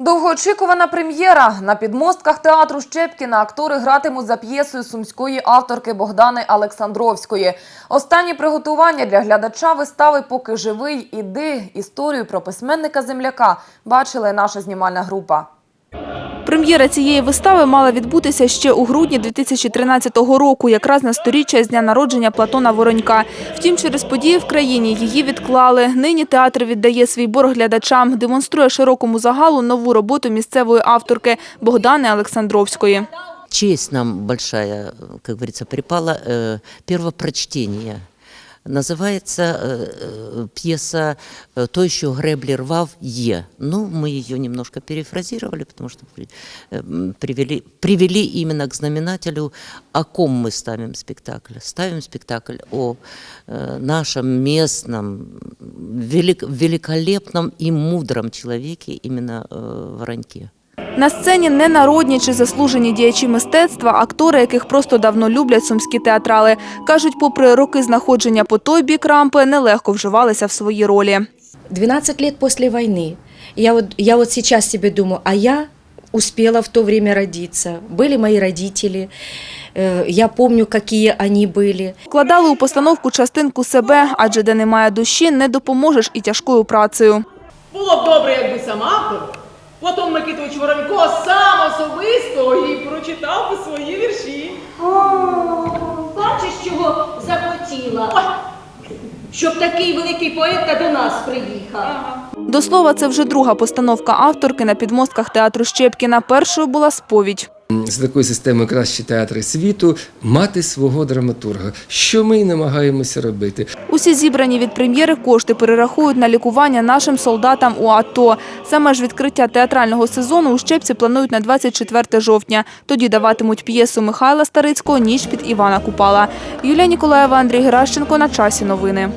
Довгоочікувана прем'єра. На підмостках театру Щепкіна актори гратимуть за п'єсою сумської авторки Богдани Олександровської. Останні приготування для глядача вистави «Поки живий, іди» історію про письменника-земляка бачила і наша знімальна група. Прем'єра цієї вистави мала відбутися ще у грудні 2013 року, якраз на сторіччя з дня народження Платона Воронька. Втім, через події в країні її відклали. Нині театр віддає свій борг глядачам, демонструє широкому загалу нову роботу місцевої авторки Богдани Олександровської. честь нам большая, как говорится, припала э, первопрочтение. Называется э, э, пьеса э, «То еще гребли рвав Е». Ну, мы ее немножко перефразировали, потому что при- э, м, привели, привели именно к знаменателю, о ком мы ставим спектакль. Ставим спектакль о э, нашем местном, велик- великолепном и мудром человеке, именно э, Вороньке. На сцені не народні чи заслужені діячі мистецтва, актори, яких просто давно люблять сумські театрали. Кажуть, попри роки знаходження по той бік рампи, нелегко вживалися в свої ролі. 12 лет после войны. Я вот, я вот сейчас себе думаю, а я успела в то время родиться. Были мои родители, э, я помню, какие они были. Вкладали у постановку частинку себе, адже де немає душі, не допоможеш і тяжкою працею. Було б добре, якби сам автор Платон Микитович Воронько сам особисто і прочитав би свої вірші. Бачиш, чого захотіла? Щоб такий великий поет та до нас приїхав. До слова, це вже друга постановка авторки на підмостках театру Щепкіна. Першою була сповідь. За такою системою кращі театри світу мати свого драматурга, що ми й намагаємося робити. Усі зібрані від прем'єри кошти перерахують на лікування нашим солдатам у АТО. Саме ж відкриття театрального сезону у Щепці планують на 24 жовтня. Тоді даватимуть п'єсу Михайла Старицького «Ніч під Івана Купала». Юлія Ніколаєва, Андрій Геращенко. На часі новини.